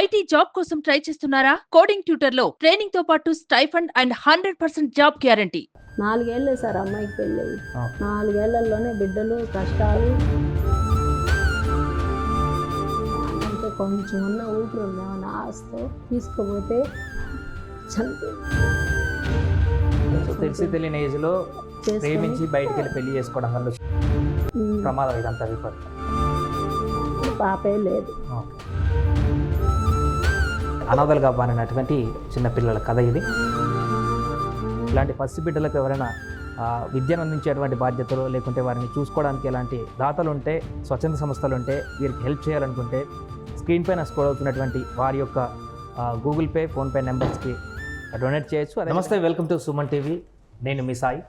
IT job కోసం try చేస్తున్నారా? Coding ట్యూటర్లో ట్రైనింగ్తో పాటు stipend and hundred percent job guarantee. నాలుగేళ్ళే sir అమ్మాయికి పెళ్ళి. నాలుగేళ్ళలోనే బిడ్డలు కష్టాలు. అంటే కొంచెం ఉన్న ఊపిరి ఉందామని ఆస్తో తీసుకుపోతే తెలిసి తెలియని ఏజ్లో ప్రేమించి బయటికి వెళ్ళి పెళ్ళి చేసుకోవడం వల్ల ప్రమాదం ఇదంతా విపత్తు పాపే లేదు. ఓకే. అనాథలుగా మారినటువంటి చిన్నపిల్లల కథ ఇది. ఇలాంటి పసి బిడ్డలకు ఎవరైనా విద్యను అందించేటువంటి బాధ్యతలు లేకుంటే వారిని చూసుకోవడానికి ఎలాంటి దాతలు ఉంటే స్వచ్ఛంద సంస్థలు ఉంటే వీరికి హెల్ప్ చేయాలనుకుంటే స్క్రీన్ పైన స్క్రోల్ అవుతున్నటువంటి వారి యొక్క గూగుల్ పే ఫోన్పే నెంబర్స్కి డొనేట్ చేయొచ్చు. నమస్తే వెల్కమ్ టు సుమన్ టీవీ. నేను మీ సాయి.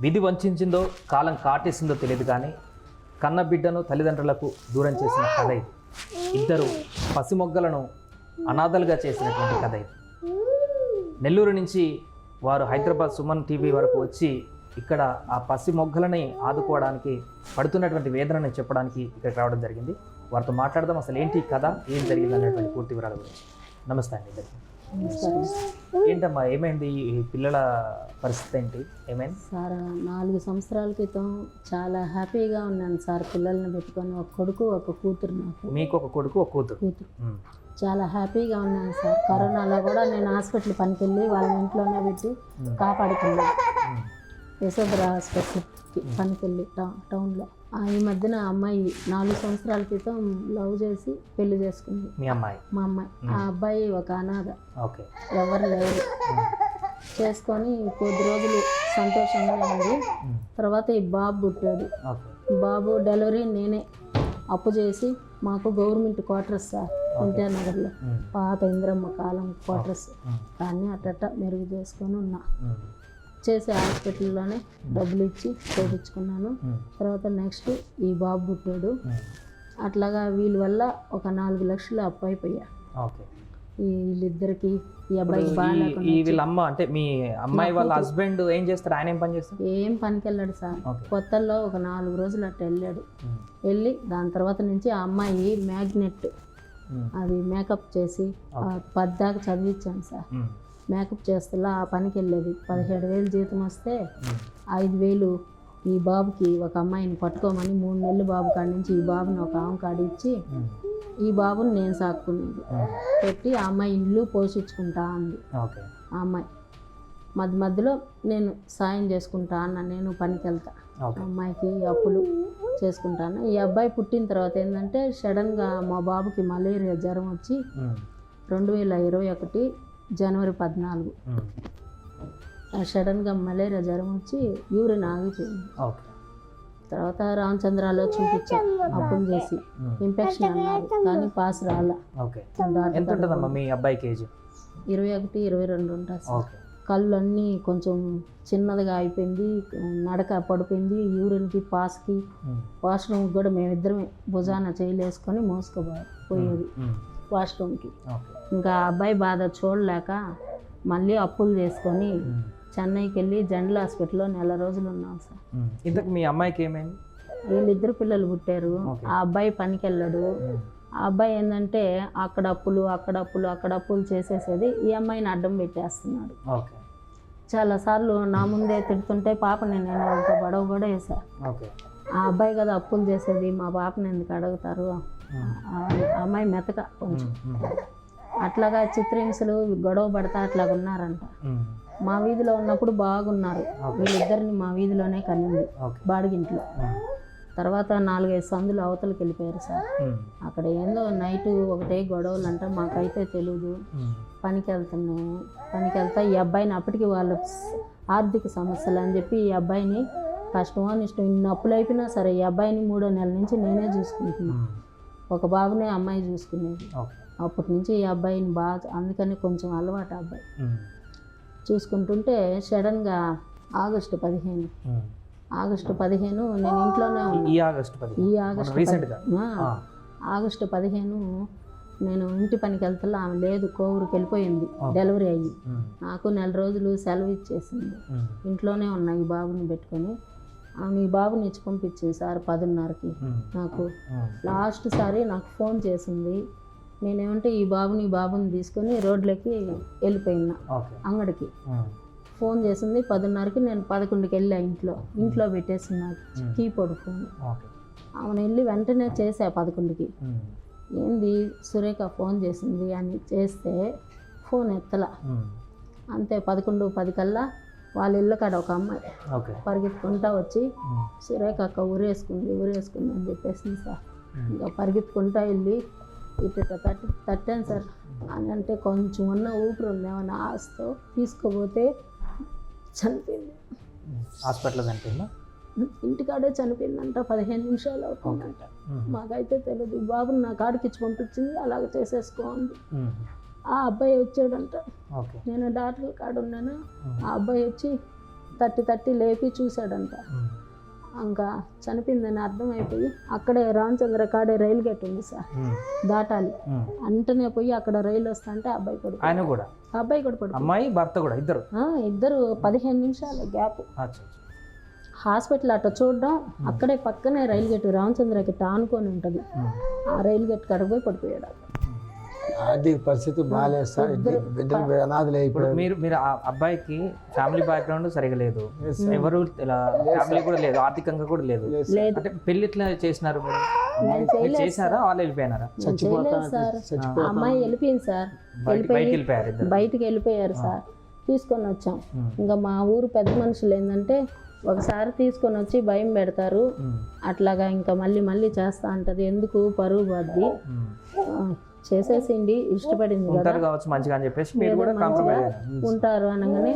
విధి వంచిందో కాలం కాటేసిందో తెలియదు కానీ కన్న బిడ్డను తల్లిదండ్రులకు దూరం చేసిన కథ ఇది. ఇద్దరు పసిమొగ్గలను అనాథలుగా చేసినటువంటి కథ ఇది. నెల్లూరు నుంచి వారు హైదరాబాద్ సుమన్ టీవీ వరకు వచ్చి ఇక్కడ ఆ పసి మొగ్గలని ఆదుకోవడానికి పడుతున్నటువంటి వేదనని చెప్పడానికి ఇక్కడికి రావడం జరిగింది. వారితో మాట్లాడదాం అసలు ఏంటి కథ ఏం జరిగింది అనేటువంటి పూర్తి వివరాల గురించి. నమస్తే అండి. ఏంటమ్మా ఏమైంది? ఈ పిల్లల పరిస్థితి ఏంటి? ఏమైంది? సార్ నాలుగు సంవత్సరాల క్రితం చాలా హ్యాపీగా ఉన్నాను సార్. పిల్లల్ని పెట్టుకొని ఒక కొడుకు ఒక కూతురు నాకు. మీకు ఒక కొడుకు ఒక కూతురు. కూతురు. చాలా హ్యాపీగా ఉన్నాను సార్. కరోనాలో కూడా నేను హాస్పిటల్ పనికి వెళ్ళి వాళ్ళ ఇంట్లోనే పెట్టి కాపాడుకున్నాను. యశోధర హాస్పిటల్కి పనికి వెళ్ళి టౌ టౌన్లో. ఆ, ఈ మధ్యన అమ్మాయి నాలుగు సంవత్సరాల క్రితం లవ్ చేసి పెళ్ళి చేసుకుంది. మీ అమ్మాయి? మా అమ్మాయి. ఆ అబ్బాయి ఒక అనాథ. ఓకే. ఎవరు లేరు. చేసుకొని కొద్ది రోజులు సంతోషంగా ఉంది. తర్వాత ఈ బాబు పుట్టాడు. బాబు డెలివరీ నేనే అప్పు చేసి మాకు గవర్నమెంట్ క్వార్టర్స్ సార్. ఎన్టీఆర్ నగర్లో. ఉమ్. పాత ఇంద్రమ్మ కాలం క్వార్టర్స్. దాన్ని అట్టట్ట మెరుగు చేసుకొని ఉన్నా. చేసే హాస్పిటల్లోనే డబ్బులు ఇచ్చి చేయించుకున్నాను ఉమ్. తర్వాత నెక్స్ట్ ఈ బాబు పుట్టాడు. అట్లాగా వీళ్ళ వల్ల ఒక నాలుగు లక్షలు అప్పు అయిపోయా. వీళ్ళిద్దరికి ఈ అబ్బాయికి ఈ- బాగా ఈ వీళ్ళ అమ్మ అంటే మీ అమ్మాయి వాళ్ళ హస్బెండ్ ఏం చేస్తారు? ఆయన ఏం పని చేస్తారు? ఏం పనికి వెళ్ళాడు సార్ కొత్తల్లో ఒక నాలుగు రోజులు అట్ట వెళ్ళాడు. వెళ్ళి దాని తర్వాత నుంచి ఆ అమ్మాయి మ్యాగ్నెట్. అది మేకప్ చేసి పద్దాకా చదివించాను సార్. ఉమ్. మేకప్ చేస్తలా ఆ పనికి వెళ్ళేది. పదిహేడు వేలు జీతం వస్తే. ఐదు వేలు ఈ బాబుకి ఒక అమ్మాయిని పట్టుకోమని మూడు నెలలు బాబు కాడి నుంచి ఈ బాబుని ఒక ఆమె కాడి ఇచ్చి ఉమ్. ఈ బాబుని నేను సాక్కునేది. పెట్టి ఆ అమ్మాయి ఇల్లు పోషించుకుంటా అంది. ఆ అమ్మాయి. మధ్య మధ్యలో నేను సాయం చేసుకుంటా అన్న నేను పనికి వెళ్తా అమ్మాయికి అప్పులు చేసుకుంటాను. ఈ అబ్బాయి పుట్టిన తర్వాత ఏంటంటే సడన్గా మా బాబుకి మలేరియా జ్వరం వచ్చి. రెండు వేల ఇరవై ఒకటి జనవరి పద్నాలుగు. సడన్గా మలేరియా జ్వరం వచ్చి యూరిన్ ఆగిపోయింది. తర్వాత రామచంద్రాలో చూపించా అప్పులు చేసి. ఇన్ఫెక్షన్ అన్నారు కానీ పాస్ రాలా. ఎంత ఉంటుందమ్మా మీ ఇరవై ఒకటి ఇరవై రెండు ఉంటుంది సార్ ఓకే కళ్ళు అన్నీ కొంచెం చిన్నదిగా అయిపోయింది నడక పడిపోయింది యూరిన్కి పాస్కి ఉమ్. వాష్రూమ్కి కూడా మేమిద్దరం భుజాన చేయలేసుకొని మోసుకోబో పోయేది ఉమ్. వాష్రూమ్కి ఇంకా అబ్బాయి బాధ చూడలేక మళ్ళీ అప్పులు చేసుకొని. చెన్నైకి వెళ్ళి జనరల్ హాస్పిటల్లో నెల రోజులు ఉన్నాం సార్. ఇంతకు మీ అమ్మాయికి ఏమైంది వీళ్ళిద్దరు పిల్లలు పుట్టారు. ఆ అబ్బాయి పనికి వెళ్ళాడు. ఆ అబ్బాయి ఏంటంటే అక్కడ అప్పులు అక్కడ అప్పులు అక్కడ అప్పులు చేసేసేది ఈ అమ్మాయిని అడ్డం పెట్టేస్తున్నాడు. చాలాసార్లు నా ముందే తిడుతుంటే పాపని నేను వాళ్ళతో గొడవ కూడా వేసా ఆ అబ్బాయి కదా అప్పులు చేసేది మా పాపని ఎందుకు అడుగుతారు? అమ్మాయి మెతక కొంచెం. అట్లాగా చిత్రహింసలు గొడవ పడతా అట్లాగా ఉన్నారంట. మా వీధిలో ఉన్నప్పుడు బాగున్నారు. వీళ్ళిద్దరిని మా వీధిలోనే కనింది. బాడిగింట్లో. తర్వాత నాలుగైదు సందులు అవతలకి వెళ్ళిపోయారు సార్. అక్కడ ఏందో నైట్ ఒకటే గొడవలు అంట మాకైతే తెలియదు. పనికి వెళ్తున్నాము పనికి వెళ్తా ఈ అబ్బాయిని అప్పటికి వాళ్ళ ఆర్థిక సమస్యలు అని చెప్పి ఈ అబ్బాయిని కష్టమో ఇష్టం ఇన్ని అప్పులు అయిపోయినా సరే ఈ అబ్బాయిని మూడో నెలల నుంచి నేనే చూసుకుంటున్నాను. ఒక బాబునే అమ్మాయి చూసుకునేది అప్పటి నుంచి ఈ అబ్బాయిని బాగా అందుకని కొంచెం అలవాటు అబ్బాయి. చూసుకుంటుంటే సడన్గా ఆగస్టు పదిహేను. ఆగస్టు పదిహేను నేను ఇంట్లోనే ఉన్నాను ఈ ఆగస్టు ఈ ఆగస్టు రీసెంట్గా ఆగస్టు పదిహేను నేను ఇంటి పనికి వెళ్తా ఆమె లేదు కోవూరుకి వెళ్ళిపోయింది డెలివరీ అయ్యి. నాకు నెల రోజులు సెలవు ఇచ్చేసింది. ఇంట్లోనే ఉన్నా ఈ బాబుని పెట్టుకొని. ఆమె ఈ బాబుని ఇచ్చి పంపించింది సార్ పదిన్నరకి. నాకు లాస్ట్ సారి నాకు ఫోన్ చేసింది. నేనేమంటే ఈ బాబుని ఈ బాబుని తీసుకొని రోడ్లోకి వెళ్ళిపోయినా అంగడికి. ఫోన్ చేసింది పదిన్నరకి నేను పదకొండుకి వెళ్ళా ఇంట్లో ఇంట్లో పెట్టేసిన మ్మ్. Keyboard phone. ఆమెను వెళ్ళి వెంటనే చేసా పదకొండుకి. ఏంది సురేఖ ఫోన్ చేసింది అని చేస్తే ఫోన్ ఎత్తల. అంతే పదకొండు పది కల్లా వాళ్ళ ఇల్లు కాడ ఒక అమ్మాయి పరిగెత్తుకుంటా వచ్చి. సురేఖ అక్క ఊరేసుకుంది ఊరేసుకుంది అని చెప్పేసింది సార్. ఇంకా పరిగెత్తుకుంటా వెళ్ళి ఇటు ఇట్లా తట్టి తట్టాను సార్. అని అంటే కొంచెం ఉన్న ఊపిరి ఉంది ఏమన్నా ఆస్తో తీసుకుపోతే చనిపోయింది. హాస్పిటల్లో చనిపోయిందా ఇంటికాడే చనిపోయిందంట పదిహేను నిమిషాలు అవుతుందంట. మాకైతే తెలియదు బాబుని నా కాడికి ఇచ్చి పంపించింది అలాగ చేసేసుకోండి. ఆ అబ్బాయి వచ్చాడంట నేను డాక్టర్ కాడ ఉన్నాను. ఆ అబ్బాయి వచ్చి తట్టి తట్టి లేపి చూశాడంట. ఇంకా చనిపోయిందని అర్థమైపోయి అక్కడే రామచంద్ర కాడే రైలు గేట్ ఉంది సార్. దాటాలి. వెంటనే పోయి అక్కడ రైలు వస్తా అంటే అబ్బాయి పడుకో ఆయన కూడా అబ్బాయి కూడా అమ్మాయి భర్త కూడా ఇద్దరు ఇద్దరు పదిహేను నిమిషాల గ్యాప్. హాస్పిటల్ అట్ట చూడడం అక్కడే పక్కనే రైలు గేట్ రామచంద్ర గేట్ ఆనుకొని ఉంటుంది. ఆ రైలు గేట్ కాడ పోయి పడిపోయాడు. ఆర్థిక పరిస్థితి బాగాలేదు సార్. ఇద్దరు బిడ్డలు అనాథలు ఇప్పుడు అయిపోయారు మీరు మీరు ఆ అబ్బాయికి ఫ్యామిలీ బ్యాక్గ్రౌండ్ సరిగా లేదు. ఎవరు ఇలా ఫ్యామిలీ కూడా లేదు ఆర్థికంగా కూడా లేదు. అంటే పెళ్ళి ఎట్లా చేసినారు మీరు? చేసినారా? వాళ్ళు వెళ్ళిపోయినారా? ఆ అమ్మాయి వెళ్ళిపోయింది సార్ వెళ్ళిపోయారు బయటికి వెళ్ళిపోయారు సార్ తీసుకొని వచ్చాం. ఇంకా మా ఊరు పెద్ద మనుషులు ఏంటంటే ఒకసారి తీసుకొని వచ్చి భయం పెడతారు. అట్లాగా ఇంకా మళ్ళీ మళ్ళీ చేస్తా అంటది. ఎందుకు? పరువు బాద్ది చేసేసింది ఇష్టపడింది ఉంటారు కావచ్చు మంచిగా అని చెప్పేసి మీరు కూడా కాంప్రమైజ్ అయ్యారు ఉంటారు అనగానే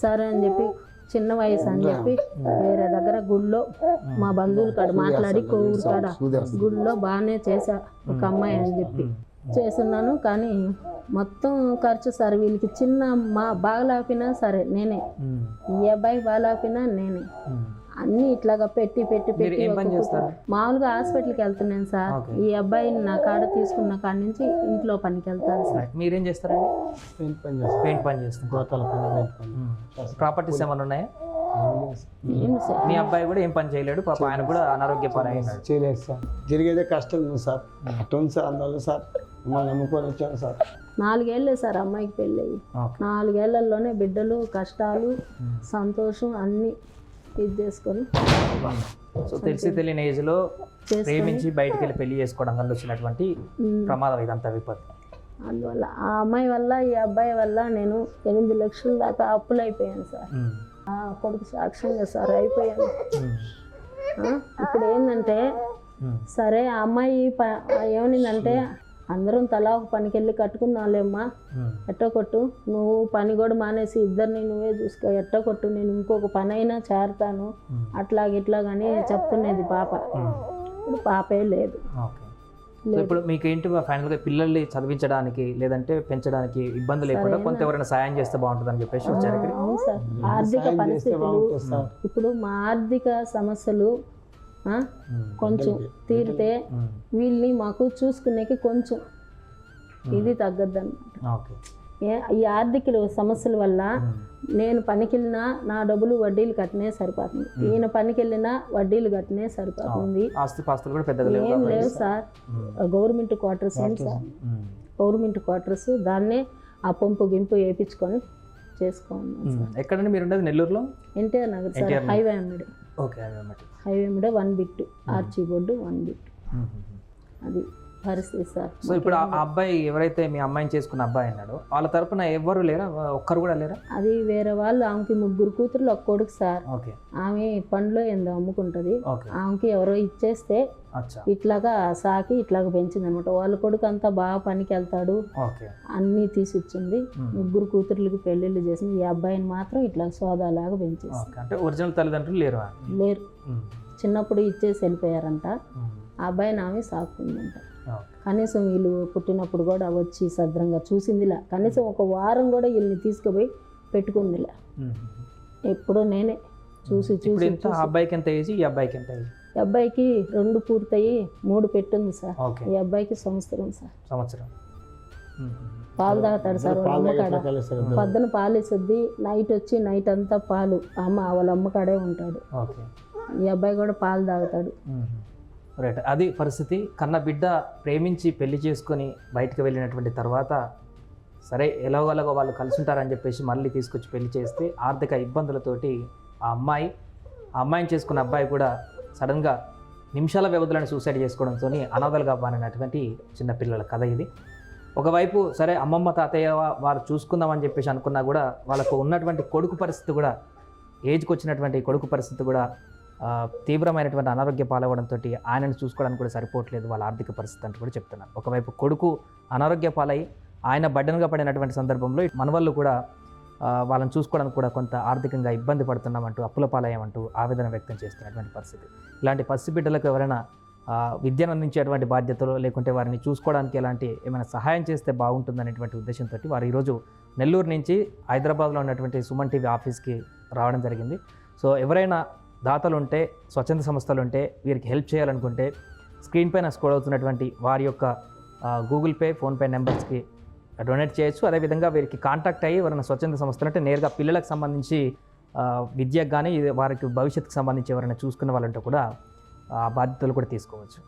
సరే అని చెప్పి చిన్న వయసు అని చెప్పి వేరే దగ్గర గుళ్ళో మా బంధువుల కాడ మాట్లాడి కోవూరు కాడ గుళ్ళో బాగానే చేశా ఒక అమ్మాయి అని చెప్పి. చేస్తున్నాను కానీ మొత్తం ఖర్చు సార్ వీళ్ళకి చిన్న మా బాగలేకపోయినా సరే నేనే. ఈ అబ్బాయి బాగలేకపోయినా నేనే. ఉమ్. అన్ని ఇట్లాగా పెట్టి పెట్టి పెట్టి మామూలుగా హాస్పిటల్కి వెళ్తున్నాను సార్. ఈ అబ్బాయిని నా కాడ తీసుకున్న కాడ నుంచి ఇంట్లో పనికి వెళ్తాను సార్. మీరేం చేస్తారండి? పెయింట్ పని చేస్తారు పెయింట్ పని చేస్తారు. గోతాల పని పెయింట్ పని. ప్రాపర్టీస్ ఏమైనా ఉన్నాయా? మీ అబ్బాయి కూడా ఏం పని చేయలేడు పాప ఆయన కూడా అనారోగ్య పని చేయలేదు సార్. జరిగేదే కష్టం ఉంది సార్. అట్లా ఉంది సార్ అందువల్ల సార్ మిమ్మల్ని నమ్ముకొని వచ్చాను సార్. నాలుగేళ్ళే సార్ అమ్మాయికి పెళ్ళయి. ఓకే. నాలుగేళ్ళలోనే బిడ్డలు కష్టాలు సంతోషం అన్నీ ఇది చేసుకొని సో తెలిసి తెలియని ఏజ్లో చేసుకొని ప్రేమించి బయటికి వెళ్ళి పెళ్ళి చేసుకోవడం వల్ల వచ్చినటువంటి ప్రమాదం ఇదంతా విపత్తు అందువల్ల ఆ అమ్మాయి వల్ల ఈ అబ్బాయి వల్ల నేను ఎనిమిది లక్షల దాకా అప్పులు అయిపోయాను సార్ కొడుకు సాక్ష్యంగా సార్ అయిపోయాను. ఇప్పుడు ఏంటంటే. సరే ఆ అమ్మాయి ఏమనిందంటే అందరం తలా ఒక పనికి వెళ్ళి కట్టుకుందాంలేమ్మా. ఎట్టో కొట్టు. నువ్వు పని కూడా మానేసి ఇద్దరిని నువ్వే చూసుకో. ఎట్టో కొట్టు. నేను ఇంకొక పని అయినా చేరతాను. ఉమ్. అట్లాగ ఇట్లాగని చెప్తున్నది పాప. ఇప్పుడు పాపే లేదు. ఓకే. సో ఇప్పుడు మీకు ఏంటి ఫైనల్గా పిల్లల్ని చదివించడానికి లేదంటే పెంచడానికి ఇబ్బంది లేకుండా కొంత ఎవరైనా సాయం చేస్తే బాగుంటుంది అని చెప్పేసి వచ్చారు ఆర్థిక పరిస్థితులు ఇప్పుడు మా ఆర్థిక సమస్యలు. కొంచెం తీరితే. వీళ్ళని మాకు చూసుకునేకి కొంచెం ఇది తగ్గద్దన్నమాట. ఓకే. ఏ- ఈ ఆర్థిక సమస్యల వల్ల. నేను పనికి వెళ్ళినా నా డబ్బులు వడ్డీలు కట్టనే సరిపోతుంది. ఈయన పనికి వెళ్ళినా వడ్డీలు కట్టనే సరిపోతుంది. ఏం లేవు సార్. గవర్నమెంట్ క్వార్టర్స్ ఉంది సార్. గవర్నమెంట్ క్వార్టర్స్ దాన్నే ఆ పంపు గింపు వేయించుకొని చేసుకోండి. ఎక్కడండి మీరు ఉండేది నెల్లూరులో? ఎన్టీఆర్ నగర్ సార్. హైవే అమ్మడి ఓకే హైవే అమ్మడే వన్ బిట్ ఆర్చీ బోర్డు వన్ బిట్ అది. పరిస్థితి సార్. సో ఇప్పుడు ఆ అబ్బాయి ఎవరైతే మీ అమ్మాయిని చేసుకున్న అబ్బాయి అన్నాడో వాళ్ళ తరపున ఎవరు లేరా? ఒక్కరు కూడా లేరా? అది వేరే వాళ్ళు ఆమెకి ముగ్గురు కూతుర్లు ఒక కొడుకు సార్. ఓకే. ఆమె పండ్లో ఏందో అమ్ముకుంటుంది. ఓకే. ఆమెకి ఎవరో ఇచ్చేస్తే ఇట్లాగా సాకి ఇట్లాగా పెంచింది అనమాట వాళ్ళ కొడుకు అంతా బాగా పనికి వెళ్తాడు. అన్నీ తీసిచ్చింది. ముగ్గురు కూతుర్లకి పెళ్ళిళ్ళు చేసింది. ఈ అబ్బాయిని మాత్రం ఇట్లా సోదాలాగా పెంచేసి అంటే ఒరిజినల్ తల్లిదండ్రులు లేరు లేరు. చిన్నప్పుడు ఇచ్చేసి వెళ్ళిపోయారంట. ఆ అబ్బాయిని ఆమె సాకుందంట ఓకే కనీసం వీళ్ళు పుట్టినప్పుడు కూడా వచ్చి సద్రంగా చూసిందిలా. కనీసం ఒక వారం కూడా వీళ్ళని తీసుకుపోయి పెట్టుకుందిలా. ఎప్పుడో నేనే చూసి చూసి అబ్బాయికి ఎంత ఏజ్? ఈ అబ్బాయికి ఎంత ఏజ్? ఈ అబ్బాయికి రెండు పూర్తయి మూడు పెట్టుంది సార్. ఓకే. ఈ అబ్బాయికి సంవత్సరం సార్. సంవత్సరం. పాలు తాగుతాడు సార్ వాళ్ళ అమ్మకాడ. పొద్దున పాలు ఇస్తుంది నైట్ వచ్చి నైట్ అంతా పాలు. అమ్మ వాళ్ళ అమ్మకాడే ఉంటాడు. ఓకే. ఈ అబ్బాయి కూడా పాలు తాగుతాడు. రైట్. అది పరిస్థితి. కన్న బిడ్డ ప్రేమించి పెళ్ళి చేసుకొని బయటకు వెళ్ళినటువంటి తర్వాత సరే ఎలాగోలాగో వాళ్ళు కలిసి ఉంటారని చెప్పేసి మళ్ళీ తీసుకొచ్చి పెళ్ళి చేస్తే ఆర్థిక ఇబ్బందులతోటి ఆ అమ్మాయి ఆ అమ్మాయిని చేసుకున్న అబ్బాయి కూడా సడన్గా నిమిషాల వ్యవధులను సూసైడ్ చేసుకోవడంతో అనాథలుగా మారినటువంటి చిన్నపిల్లల కథ ఇది. ఒకవైపు సరే అమ్మమ్మ తాతయ్య వారు చూసుకుందామని చెప్పేసి అనుకున్నా కూడా వాళ్ళకు ఉన్నటువంటి కొడుకు పరిస్థితి కూడా ఏజ్కి వచ్చినటువంటి కొడుకు పరిస్థితి కూడా తీవ్రమైనటువంటి అనారోగ్య పాలవడంతో ఆయనను చూసుకోవడానికి కూడా సరిపోవట్లేదు వాళ్ళ ఆర్థిక పరిస్థితి అంటూ కూడా చెప్తున్నారు. ఒకవైపు కొడుకు అనారోగ్య పాలై ఆయన బడ్డనుగా పడినటువంటి సందర్భంలో మనవాళ్ళు కూడా వాళ్ళని చూసుకోవడానికి కూడా కొంత ఆర్థికంగా ఇబ్బంది పడుతున్నామంటూ అప్పుల పాలయ్యామంటూ ఆవేదన వ్యక్తం చేస్తున్నటువంటి పరిస్థితి. ఇలాంటి పసిబిడ్డలకు ఎవరైనా విద్యను అందించేటువంటి బాధ్యతలు లేకుంటే వారిని చూసుకోవడానికి ఎలాంటి ఏమైనా సహాయం చేస్తే బాగుంటుందనేటువంటి ఉద్దేశంతో వారు ఈరోజు నెల్లూరు నుంచి హైదరాబాద్లో ఉన్నటువంటి సుమన్ టీవీ ఆఫీస్కి రావడం జరిగింది. సో ఎవరైనా దాతలు ఉంటే స్వచ్ఛంద సంస్థలు ఉంటే వీరికి హెల్ప్ చేయాలనుకుంటే స్క్రీన్ పైన స్కోర్ అవుతున్నటువంటి వారి యొక్క గూగుల్ పే ఫోన్పే నెంబర్స్కి డొనేట్ చేయొచ్చు. అదేవిధంగా వీరికి కాంటాక్ట్ అయ్యి ఎవరైనా స్వచ్ఛంద సంస్థలు అంటే నేరుగా పిల్లలకు సంబంధించి విద్యకు కానీ వారికి భవిష్యత్తుకు సంబంధించి ఎవరైనా చూసుకున్న వాళ్ళంటే కూడా ఆ బాధ్యతలు కూడా తీసుకోవచ్చు.